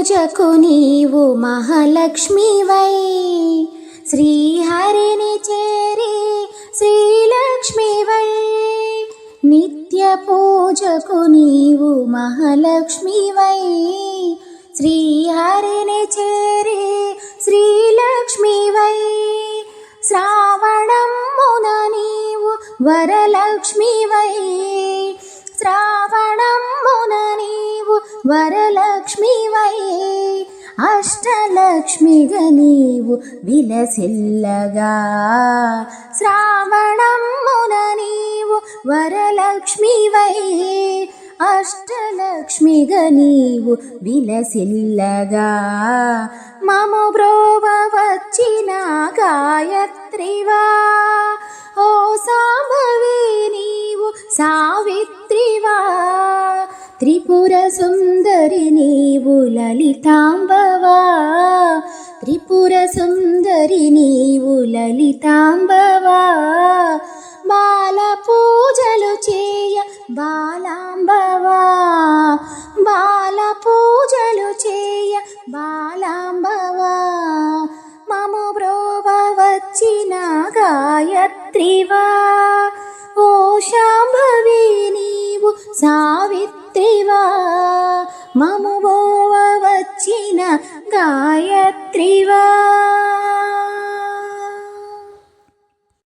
పూజకు నీవు మహాలక్ష్మివై శ్రీహరిని చేరి శ్రీలక్ష్మివై నిత్య పూజకు నీవు మహాలక్ష్మివై శ్రీహరిని చేరి శ్రీలక్ష్మివై శ్రావణమున నీవు వరలక్ష్మివై శ్రావణమున నీవు వరలక్ష్మివై అష్టలక్ష్మిగ నీవు విలసిల్లగా శ్రావణమున నీవు వరలక్ష్మివై అష్టలక్ష్మిగ నీవు విలసిల్లగా మము బ్రోవ వచ్చిన గాయత్రివా ఓ సాంభవి నీవు సావిత్రివా త్రిపుర సుందరి నీవు లలితాంబవా? త్రిపుర సుందరి నీవు లలితాంబవా? బాల పూజలు చేయ బాలాంబవా? బాల పూజలు చేయ బాలాంబవా? మము బ్రోవ వచ్చిన గాయత్రివా? ఓ శాంభవి నీవు సావిత్రి మము బోవ వచ్చిన గాయత్రివా.